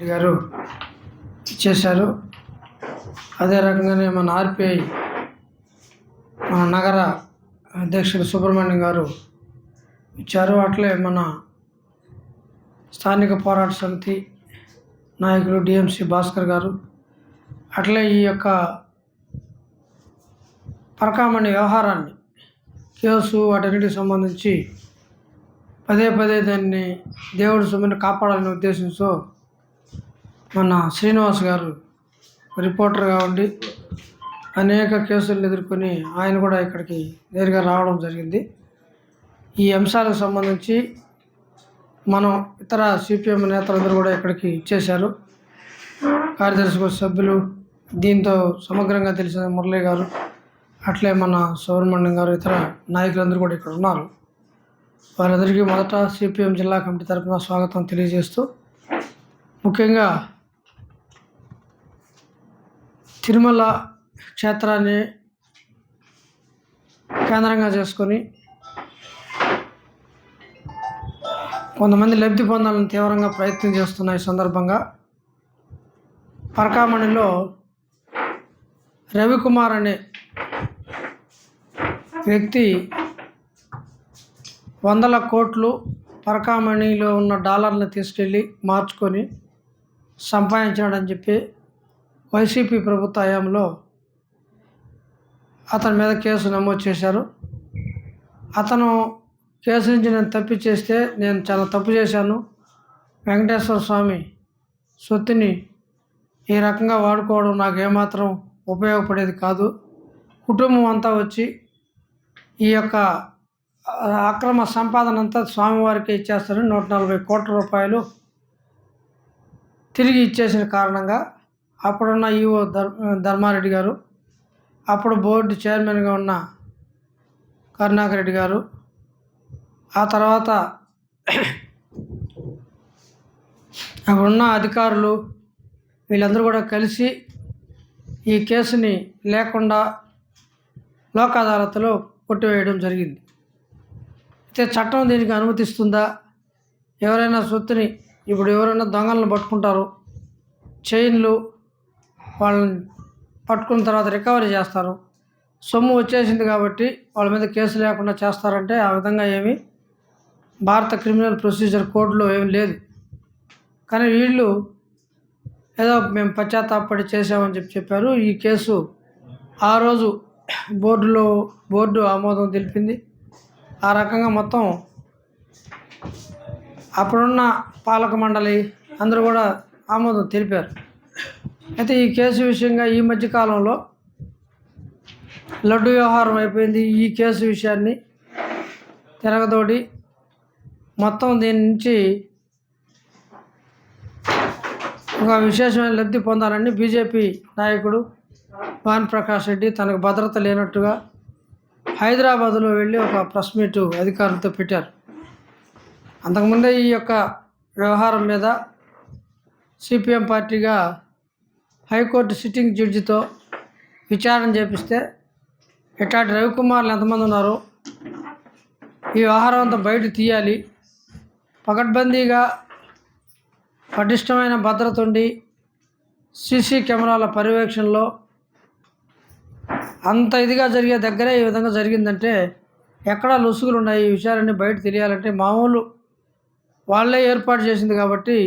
గారు చేశారు. అదే రకంగానే మన ఆర్పిఐ మన నగర అధ్యక్షుడు సుబ్రహ్మణ్యం గారు ఇచ్చారు. అట్లే మన స్థానిక పోరాట సమితి నాయకులు డిఎంసి భాస్కర్ గారు. అట్లే ఈ యొక్క పరకామణి వ్యవహారాన్ని కేసు వాటన్నిటికి సంబంధించి పదే పదే దాన్ని దేవుడి సొమ్ముని కాపాడాలనే ఉద్దేశంతో మన శ్రీనివాస్ గారు రిపోర్టర్గా ఉండి అనేక కేసులను ఎదుర్కొని ఆయన కూడా ఇక్కడికి నేరుగా రావడం జరిగింది. ఈ అంశాలకు సంబంధించి మనం ఇతర సిపిఎం నేతలందరూ కూడా ఇక్కడికి ఇచ్చేశారు కార్యదర్శి సభ్యులు దీంతో సమగ్రంగా తెలిసిన మురళి గారు అట్లే మన సుబ్రహ్మణ్యం గారు ఇతర నాయకులందరూ కూడా ఇక్కడ ఉన్నారు. వారందరికీ మొదట సిపిఎం జిల్లా కమిటీ తరఫున స్వాగతం తెలియజేస్తూ ముఖ్యంగా తిరుమల క్షేత్రాన్ని కేంద్రంగా చేసుకొని కొంతమంది లబ్ధి పొందాలని తీవ్రంగా ప్రయత్నం చేస్తున్న ఈ సందర్భంగా పరకామణిలో రవికుమార్ అనే వ్యక్తి వందల కోట్లు పరకామణిలో ఉన్న డాలర్ని తీసుకెళ్ళి మార్చుకొని సంపాదించాడని చెప్పి వైసీపీ ప్రభుత్వ హయాంలో అతని మీద కేసు నమోదు చేశారు. అతను కేసు నుంచి నేను తప్పు చేస్తే నేను చాలా తప్పు చేశాను. వెంకటేశ్వర స్వామి సొత్తుని ఈ రకంగా వాడుకోవడం నాకు ఏమాత్రం ఉపయోగపడేది కాదు. కుటుంబం అంతా వచ్చి ఈ యొక్క అక్రమ సంపాదన అంతా స్వామివారికి ఇచ్చేస్తారని నూట నలభై కోట్ల రూపాయలు తిరిగి ఇచ్చేసిన కారణంగా అప్పుడున్న ఈఓ ధర్ ధర్మారెడ్డి గారు అప్పుడు బోర్డు చైర్మన్గా ఉన్న కరుణాకర్ రెడ్డి గారు ఆ తర్వాత అక్కడున్న అధికారులు వీళ్ళందరూ కూడా కలిసి ఈ కేసుని లేకుండా లోక్ అదాలత్లో కొట్టివేయడం జరిగింది. అయితే చట్టం దీనికి అనుమతిస్తుందా? ఎవరైనా సొత్తుని ఇప్పుడు ఎవరైనా దొంగలను పట్టుకుంటారు చైన్లు వాళ్ళని పట్టుకున్న తర్వాత రికవరీ చేస్తారు. సొమ్ము వచ్చేసింది కాబట్టి వాళ్ళ మీద కేసు లేకుండా చేస్తారంటే ఆ విధంగా ఏమి భారత క్రిమినల్ ప్రొసీజర్ కోడ్లో ఏమి లేదు. కానీ వీళ్ళు ఏదో మేము పశ్చాత్తాపడి చేసామని చెప్పి చెప్పారు. ఈ కేసు ఆ రోజు బోర్డులో బోర్డు ఆమోదం తెలిపింది. ఆ రకంగా మొత్తం అప్పుడున్న పాలక మండలి అందరూ కూడా ఆమోదం తెలిపారు. అయితే ఈ కేసు విషయంగా ఈ మధ్య కాలంలో లడ్డు వ్యవహారం అయిపోయింది. ఈ కేసు విషయాన్ని తిరగదోడి మొత్తం దీని నుంచి ఒక విశేషమైన లబ్ధి పొందాలని బీజేపీ నాయకుడు భాన్ ప్రకాష్ రెడ్డి తనకు భద్రత లేనట్టుగా హైదరాబాదులో వెళ్ళి ఒక ప్రెస్ మీటు అధికారులతో పెట్టారు. అంతకుముందే ఈ యొక్క వ్యవహారం మీద సిపిఎం పార్టీగా హైకోర్టు సిట్టింగ్ జడ్జితో విచారణ చేపిస్తే ఇట్లాంటి రవికుమార్లు ఎంతమంది ఉన్నారు ఈ వ్యవహారం అంతా బయట తీయాలి. పకడ్బందీగా పటిష్టమైన భద్రత ఉండి సీసీ కెమెరాల పర్యవేక్షణలో అంత ఇదిగా జరిగే దగ్గరే ఈ విధంగా జరిగిందంటే ఎక్కడ లొసుగులు ఉన్నాయి ఈ విషయాలన్నీ బయట తెలియాలంటే మామూలు వాళ్ళే ఏర్పాటు చేసింది కాబట్టి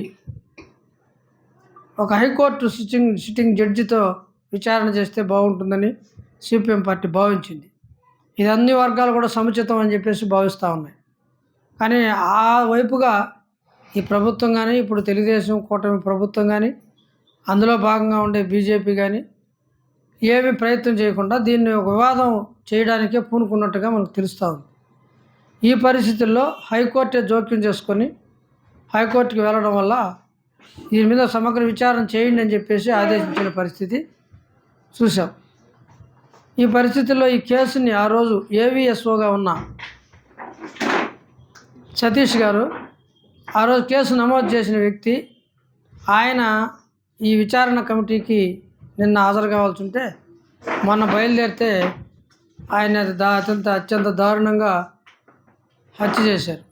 ఒక హైకోర్టు సిట్టింగ్ సిట్టింగ్ జడ్జితో విచారణ చేస్తే బాగుంటుందని సిపిఎం పార్టీ భావించింది. ఇది అన్ని వర్గాలు కూడా సముచితం అని చెప్పేసి భావిస్తూ ఉన్నాయి. కానీ ఆ వైపుగా ఈ ప్రభుత్వం కానీ ఇప్పుడు తెలుగుదేశం కూటమి ప్రభుత్వం కానీ అందులో భాగంగా ఉండే బీజేపీ కానీ ఏమీ ప్రయత్నం చేయకుండా దీన్ని ఒక వివాదం చేయడానికే పూనుకున్నట్టుగా మనకు తెలుస్తూ ఉంది. ఈ పరిస్థితుల్లో హైకోర్టే జోక్యం చేసుకొని హైకోర్టుకి వెళ్ళడం వల్ల దీని మీద సమగ్ర విచారణ చేయండి అని చెప్పేసి ఆదేశించిన పరిస్థితి చూసాం ఈ పరిస్థితుల్లో ఈ కేసుని ఆ రోజు ఏవిఎస్ఓగా ఉన్న సతీష్ గారు ఆ రోజు కేసు నమోదు చేసిన వ్యక్తి ఆయన ఈ విచారణ కమిటీకి నిన్న హాజరు కావాల్సి ఉంటే మొన్న బయలుదేరితే ఆయన దా అత్యంత అత్యంత దారుణంగా హత్య చేశారు.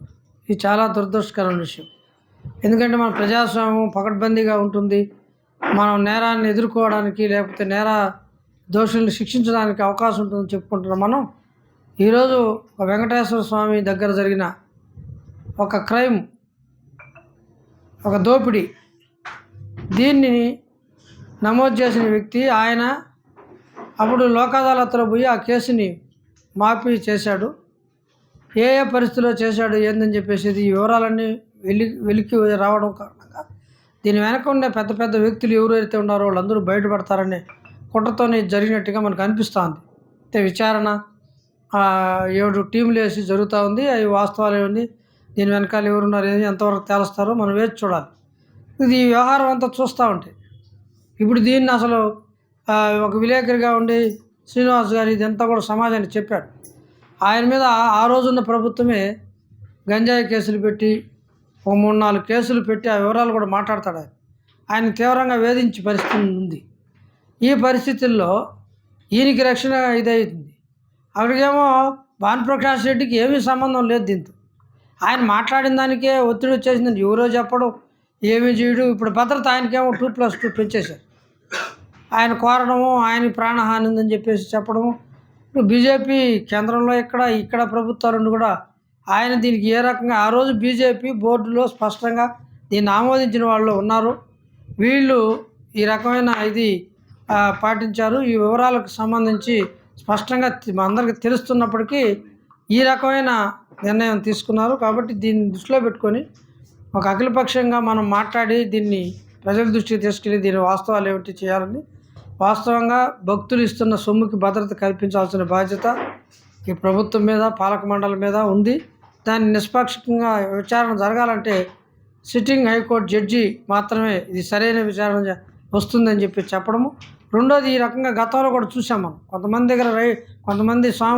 ఇది చాలా దురదృష్టకరమైన విషయం. ఎందుకంటే మన ప్రజాస్వామ్యం పకడ్బందీగా ఉంటుంది. మనం నేరాన్ని ఎదుర్కోవడానికి లేకపోతే నేర దోషుల్ని శిక్షించడానికి అవకాశం ఉంటుందని చెప్పుకుంటున్నాం మనం. ఈరోజు వెంకటేశ్వర స్వామి దగ్గర జరిగిన ఒక క్రైమ్ ఒక దోపిడీ. దీన్ని నమోదు చేసిన వ్యక్తి ఆయన అప్పుడు లోక్ పోయి ఆ కేసుని మాఫీ చేశాడు. ఏ ఏ పరిస్థితిలో చేశాడు ఏందని చెప్పేసి ఈ వివరాలన్నీ వెలి వెలికి రావడం కారణంగా దీని వెనక ఉండే పెద్ద పెద్ద వ్యక్తులు ఎవరైతే ఉన్నారో వాళ్ళందరూ బయటపడతారనే కుట్రతోనే జరిగినట్టుగా మనకు అనిపిస్తుంది. అయితే విచారణ ఏడు టీంలు వేసి జరుగుతూ ఉంది. అవి వాస్తవాలు ఏముంది దీని వెనకాల ఎవరున్నారు ఏది ఎంతవరకు తేలుస్తారో మనం వేచి చూడాలి. ఇది వ్యవహారం అంతా చూస్తూ ఉంటాయి ఇప్పుడు దీన్ని అసలు ఒక విలేకరిగా ఉండి శ్రీనివాస్ గారు ఇదంతా కూడా సమాజానికి చెప్పాడు. ఆయన మీద ఆ- ఆ రోజున్న ప్రభుత్వమే గంజాయి కేసులు పెట్టి ఒక మూడు నాలుగు కేసులు పెట్టి ఆ వివరాలు కూడా మాట్లాడతాడు ఆయన. తీవ్రంగా వేధించే పరిస్థితి ఉంది. ఈ పరిస్థితుల్లో ఈయనకి రక్షణ ఇదవుతుంది అక్కడికేమో భానుప్రకాష్ రెడ్డికి ఏమీ సంబంధం లేదు దీంతో. ఆయన మాట్లాడిన దానికే ఒత్తిడి వచ్చేసిందని ఎవరో చెప్పడం ఏమీ చేయడు. ఇప్పుడు భద్రత ఆయనకేమో టూ ప్లస్ టూ పెంచేశారు. ఆయన కోరడము ఆయన ప్రాణహాని ఉందని చెప్పేసి చెప్పడము. ఇప్పుడు బీజేపీ కేంద్రంలో ఇక్కడ ఇక్కడ ప్రభుత్వాలను కూడా ఆయన దీనికి ఏ రకంగా ఆ రోజు బీజేపీ బోర్డులో స్పష్టంగా దీన్ని ఆమోదించిన వాళ్ళు ఉన్నారు. వీళ్ళు ఈ రకమైన ఇది పాటించారు. ఈ వివరాలకు సంబంధించి స్పష్టంగా అందరికీ తెలుస్తున్నప్పటికీ ఈ రకమైన నిర్ణయం తీసుకున్నారు. కాబట్టి దీన్ని దృష్టిలో పెట్టుకొని ఒక అఖిలపక్షంగా మనం మాట్లాడి దీన్ని ప్రజల దృష్టికి తీసుకెళ్ళి దీని వాస్తవాలు ఏమిటి చేయాలని వాస్తవంగా భక్తులు ఇస్తున్న సొమ్ముకి భద్రత కల్పించాల్సిన బాధ్యత ఈ ప్రభుత్వం మీద పాలక మండలి మీద ఉంది. దాన్ని నిష్పాక్షికంగా విచారణ జరగాలంటే సిట్టింగ్ హైకోర్టు జడ్జి మాత్రమే ఇది సరైన విచారణ వస్తుందని చెప్పి చెప్పడము. రెండోది ఈ రకంగా గతంలో కూడా చూసాం మనం. కొంతమంది దగ్గర రై కొంతమంది స్వామి